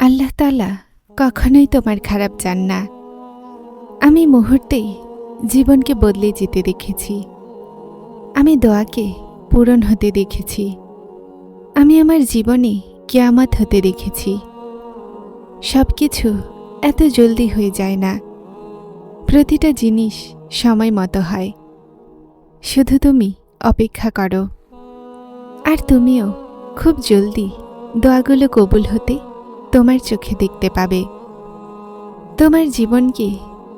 আল্লাহ তালা কখনোই তোমার খারাপ চান না। আমি মুহূর্তেই জীবনকে বদলে যেতে দেখেছি। আমি দোয়াকে পূরণ হতে দেখেছি। আমি আমার জীবনে কেয়ামত হতে দেখেছি। সব কিছু এত জলদি হয়ে যায় না। প্রতিটা জিনিস সময় মতো হয়। শুধু তুমি অপেক্ষা করো। আর তুমিও খুব জলদি দোয়াগুলো কবুল হতে তোমার চোখে দেখতে পাবে। তোমার জীবনকে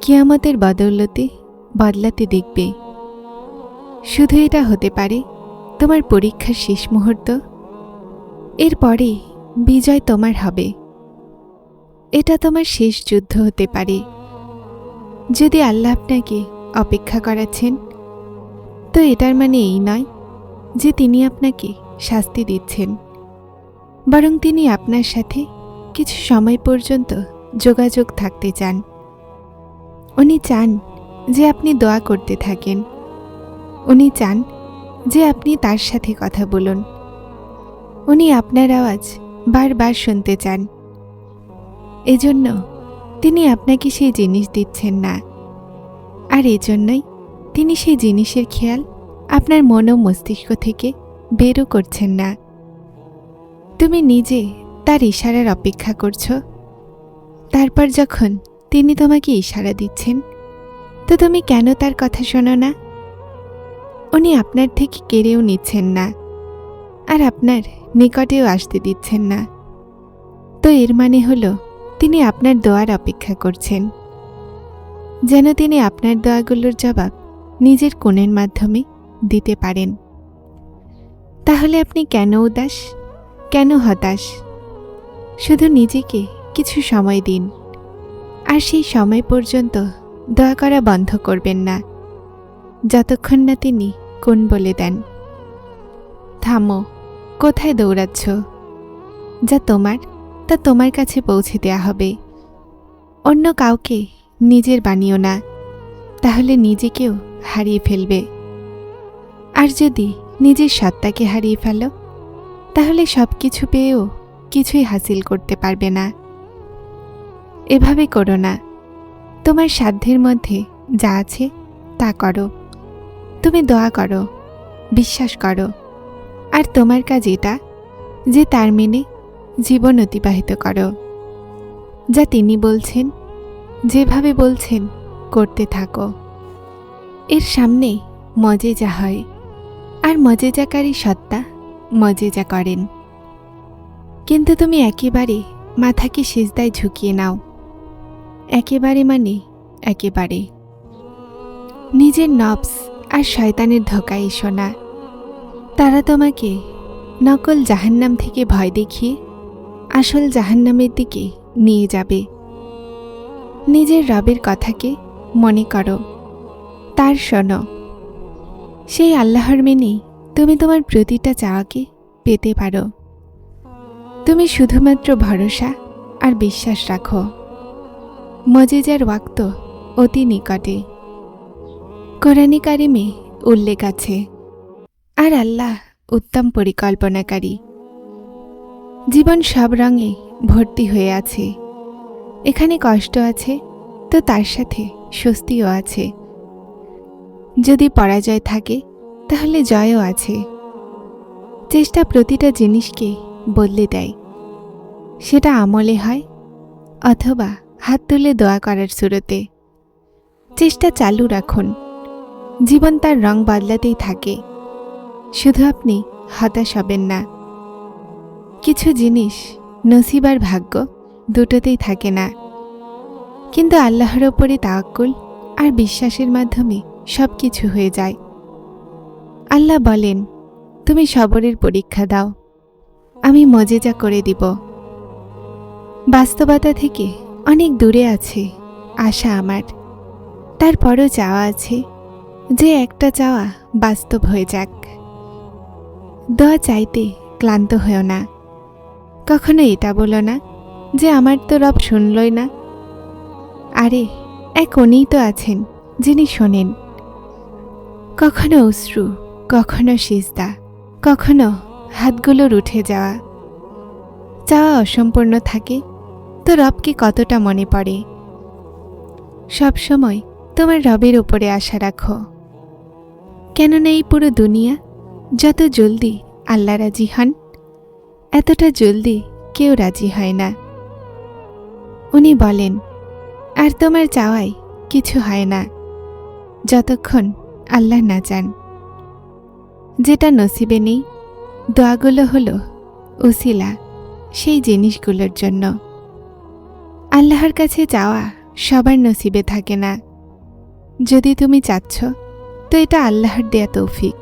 কিয়ামতের বদৌলতে বদলাতে দেখবে? শুধু এটা হতে পারে, তোমার পরীক্ষার শেষ মুহূর্ত। এরপরে বিজয় তোমার হবে। এটা তোমার শেষ যুদ্ধ হতে পারে। যদি আল্লাহ আপনাকে অপেক্ষা করাচ্ছেন, তো এটার মানে এই নয় যে তিনি আপনাকে শাস্তি দিচ্ছেন, বরং তিনি আপনার সাথে কিছু সময় পর্যন্ত যোগাযোগ থাকতে চান। উনি চান যে আপনি দোয়া করতে থাকেন। উনি চান যে আপনি তার সাথে কথা বলুন। উনি আপনার আওয়াজ বারবার শুনতে চান। এজন্য তিনি আপনাকে সেই জিনিস দিচ্ছেন না। আর এজন্যই তিনি সেই জিনিসের খেয়াল আপনার মন ও মস্তিষ্ক থেকে বেরও করছেন না। তুমি নিজে তার ইশারার অপেক্ষা করছ। তারপর যখন তিনি তোমাকে ইশারা দিচ্ছেন, তো তুমি কেন তার কথা শোনো না? উনি আপনার থেকে কেড়েও নিচ্ছেন না, আর আপনার নিকটেও আসতে দিচ্ছেন না। তো এর মানে হলো, তিনি আপনার দোয়ার অপেক্ষা করছেন। যেন তিনি আপনার দোয়াগুলোর জবাব নিজের কোণের মাধ্যমে দিতে পারেন। তাহলে আপনি কেন উদাস? কেন হতাশ? শুধু নিজেকে কিছু সময় দিন। আর সেই সময় পর্যন্ত দয়া করা বন্ধ করবেন না। যতক্ষণ না তিনি কোন বলে দেন। থামো, কোথায় দৌড়াচ্ছ? যা তোমার, তা তোমার কাছে পৌঁছে দেয়া হবে। অন্য কাউকে নিজের বানিও না, তাহলে নিজেকেও হারিয়ে ফেলবে। আর যদি নিজের সত্তাকে হারিয়ে ফেলো, তাহলে সব কিছু পেয়েও কিছুই হাসিল করতে পারবে না। এভাবে করো না। তোমার সাধ্যের মধ্যে যা আছে তা করো। তুমি দোয়া করো, বিশ্বাস করো। আর তোমার কাজ এটা যে তার মেনে জীবন অতিবাহিত করো। যা তিনি বলছেন, যেভাবে বলছেন, করতে থাকো। এর সামনে মজেজা হয়। আর মজেজাকারী সত্তা মজেজা করেন। কিন্তু তুমি একেবারে মাথাকে সেজদায় ঝুঁকিয়ে নাও। একেবারে মানে একেবারে। নিজের নবস আর শয়তানের ধোকায় এসো না তারা তোমাকে নকল জাহান্নাম থেকে ভয় দেখিয়ে আসল জাহান্নামের দিকে নিয়ে যাবে। নিজের রবের কথাকে মনে করো। তার শোনো, সেই আল্লাহর মেনেই তুমি তোমার প্রতিটা চাওয়াকে পেতে পারো। তুমি শুধুমাত্র ভরসা আর বিশ্বাস রাখো। মজেজার ওয়াক্ত অতি নিকটে। কোরআনী কারিমে উল্লেখ আছে, আর আল্লাহ উত্তম পরিকল্পনাকারী। জীবন সব রঙে ভর্তি হয়ে আছে। এখানে কষ্ট আছে, তো তার সাথে স্বস্তিও আছে। যদি পরাজয় থাকে, তাহলে জয়ও আছে। চেষ্টা প্রতিটা জিনিসকে বদলে দেয়। সেটা আমলে হয় অথবা হাত তুলে দোয়া করার সুরতে। চেষ্টা চালু রাখুন। জীবন তার রং বদলাতেই থাকে। শুধু আপনি হতাশ হবেন না। কিছু জিনিস নসিব আর ভাগ্য দুটোতেই থাকে না। কিন্তু আল্লাহর ওপরে তাওয়াক্কুল আর বিশ্বাসের মাধ্যমে সব কিছু হয়ে যায়। আল্লাহ বলেন, তুমি সবরের পরীক্ষা দাও। আমি মজেজা করে দিব। বাস্তবতা থেকে অনেক দূরে আছে, আশা আমার। তারপরও চাওয়া আছে যে একটা চাওয়া বাস্তব হয়ে যাক। দোয়া চাইতে ক্লান্ত হয়েও না। কখনো এটা বলো না যে আমার তো রব শুনলই না। আরে, এক উনিই তো আছেন যিনি শোনেন। কখনো অশ্রু, কখনো সিজদা, কখনো হাতগুলোর উঠে যাওয়া। চাওয়া অসম্পূর্ণ থাকে, তো রবকে কতটা মনে পড়ে? সব সময় তোমার রবের ওপরে আশা রাখো। কেননা এই পুরো দুনিয়া যত জলদি আল্লাহ রাজি হন, এতটা জলদি কেউ রাজি হয় না। উনি বলেন, আর তোমার চাওয়াই কিছু হয় না, যতক্ষণ আল্লাহ না চান। যেটা নসিবে নেই দোয়াগুলো হলো উসিলা সেই জিনিসগুলোর জন্য। আল্লাহর কাছে যাওয়া সবার নসিবে থাকে না। যদি তুমি চাচ্ছ, তো এটা আল্লাহর দেয়া তৌফিক।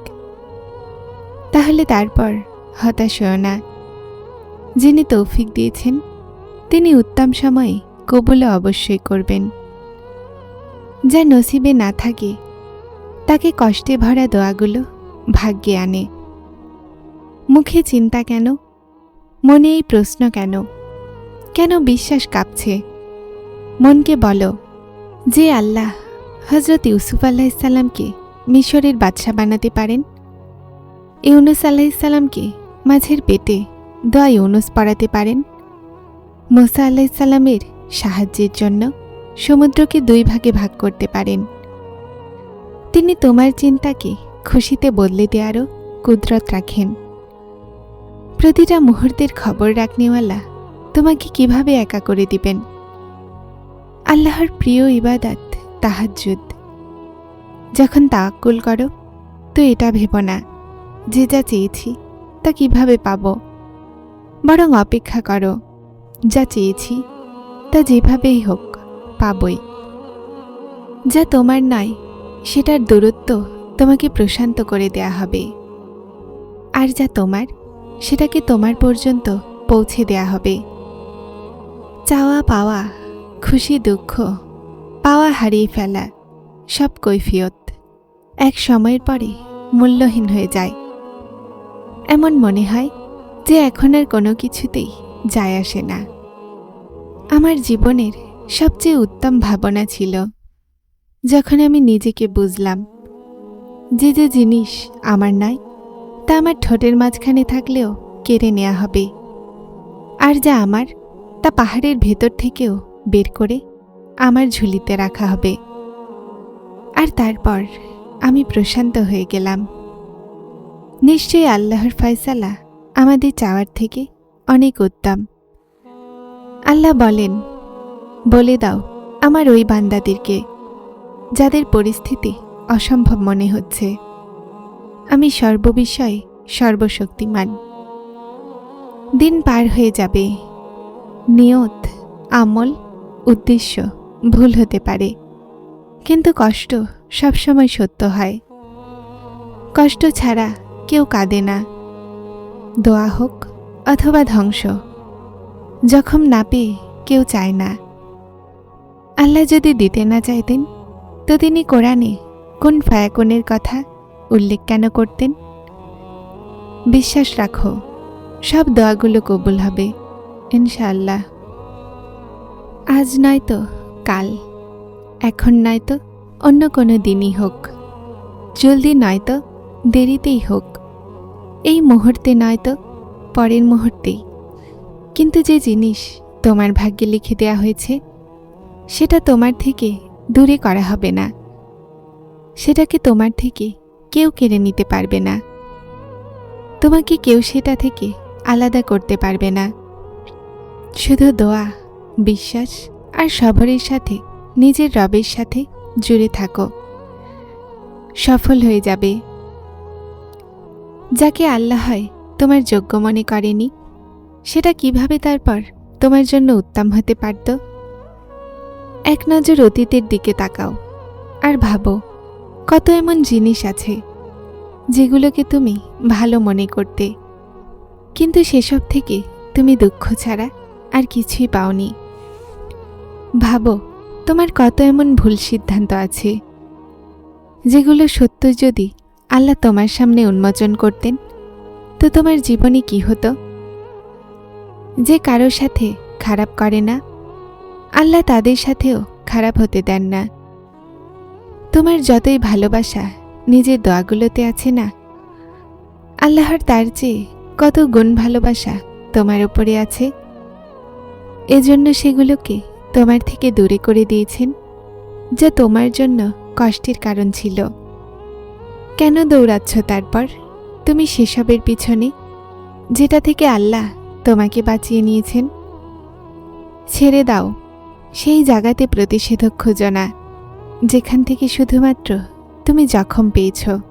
তাহলে তারপর হতাশ হও না। যিনি তৌফিক দিয়েছেন, তিনি উত্তম সময়ে কবুলে অবশ্যই করবেন। যা নসিবে না থাকে, তাকে কষ্টে ভরা দোয়াগুলো ভাগ্যে আনে। মুখে চিন্তা কেন? মনে এই প্রশ্ন কেন? কেন বিশ্বাস কাঁপছে? মনকে বলো, যে আল্লাহ হজরত ইউসুফ আল্লাহিসাল্লামকে মিশরের বাদশা বানাতে পারেন? ইউনুস আল্লাহিসাল্লামকে মাঝের পেটে দোয়া ইউনুস পড়াতে পারেন? মোসা আল্লাহিসাল্লামের সাহায্যের জন্য সমুদ্রকে দুই ভাগে ভাগ করতে পারেন। তিনি তোমার চিন্তাকে খুশিতে বদলে দেওয়ারও কুদরত রাখেন। প্রতিটা মুহূর্তের খবর রাখনেওয়ালা তোমাকে কীভাবে একা করে দিবেন? আল্লাহর প্রিয় ইবাদাত, তাহাজ্জুদ। যখন তাক্কুল করো, তো এটা ভেব না, যে যা চেয়েছি, তা কীভাবে পাব? বরং অপেক্ষা করো, যা চেয়েছি, তা যেভাবেই হোক, পাবই। যা তোমার নয়, সেটার দূরত্ব তোমাকে প্রশান্ত করে দেয়া হবে। আর যা তোমার সেটাকে তোমার পর্যন্ত পৌঁছে দেয়া হবে? চাওয়া পাওয়া, খুশি দুঃখ, পাওয়া হারিয়ে ফেলা, সব কৈফিয়ত এক সময়ের পরে মূল্যহীন হয়ে যায়। এমন মনে হয় যে এখন আর কোনো কিছুতেই যায় আসে না। আমার জীবনের সবচেয়ে উত্তম ভাবনা ছিল যখন আমি নিজেকে বুঝলাম যে যে জিনিস আমার নয় তা আমার ঠোঁটের মাঝখানে থাকলেও কেড়ে নেওয়া হবে। আর যা আমার, তা পাহাড়ের ভেতর থেকেও বের করে আমার ঝুলিতে রাখা হবে। আর তারপর আমি প্রশান্ত হয়ে গেলাম। নিশ্চয়ই আল্লাহর ফয়সালা আমাদের চাওয়ার থেকে অনেক উত্তম। আল্লাহ বলেন, বলে দাও আমার ওই বান্দাদেরকে, যাদের পরিস্থিতি অসম্ভব মনে হচ্ছে। আমি সর্ববিষয়ে সর্বশক্তিমান। দিন পার হয়ে যাবে। নিয়ত, আমল, উদ্দেশ্য ভুল হতে পারে। কিন্তু কষ্ট সবসময় সত্য হয়। কষ্ট ছাড়া কেউ কাঁদে না। দোয়া হোক অথবা ধ্বংস, জখম না পেয়ে কেউ চায় না। আল্লাহ যদি দিতে না চাইতেন, তো তিনি কোরআনে কোন ফায়াকুনের কথা উল্লেখ কেন করতেন? বিশ্বাস রাখো, সব দোয়াগুলো কবুল হবে, ইনশাআল্লাহ। আজ নয় তো, কাল। এখন নয় তো, অন্য কোনো দিনই হোক। জলদি নয় তো, দেরিতেই হোক। এই মুহূর্তে নয় তো, পরের মুহূর্তেই। কিন্তু যে জিনিস তোমার ভাগ্যে লিখে দেয়া হয়েছে, সেটা তোমার থেকে দূরে করা হবে না। সেটাকে তোমার থেকে কেউ কেড়ে নিতে পারবে না। তোমাকে কেউ সেটা থেকে আলাদা করতে পারবে না। শুধু দোয়া, বিশ্বাস আর সবরের সাথে, নিজের রবের সাথে জুড়ে থাকো। সফল হয়ে যাবে। যাকে আল্লাহ হয় তোমার যোগ্য মনে করেনি, সেটা কীভাবে তারপর তোমার জন্য উত্তম হতে পারত? এক নজর অতীতের দিকে তাকাও আর ভাবো কত এমন জিনিস আছে যেগুলোকে তুমি ভালো মনে করতে। কিন্তু সেসব থেকে তুমি দুঃখ ছাড়া আর কিছুই পাওনি। ভাবো, তোমার কত এমন ভুল সিদ্ধান্ত আছে যেগুলো সত্য যদি আল্লাহ তোমার সামনে উন্মোচন করতেন, তো তোমার জীবনে কি হতো? যে কারোর সাথে খারাপ করে না, আল্লাহ তাদের সাথেও খারাপ হতে দেন না। তোমার যতই ভালোবাসা নিজের দোয়াগুলোতে আছে না, আল্লাহর তার চেয়ে কত গুণ ভালোবাসা তোমার উপরে আছে? এজন্য সেগুলোকে তোমার থেকে দূরে করে দিয়েছেন, যা তোমার জন্য কষ্টের কারণ ছিল। কেন দৌড়াচ্ছ তারপর? তুমি সেসবের পিছনে, যেটা থেকে আল্লাহ তোমাকে বাঁচিয়ে নিয়েছেন? ছেড়ে দাও, সেই জায়গাতে প্রতিষেধক খোঁজো না। যেখান থেকে শুধুমাত্র তুমি জখম পেয়েছ।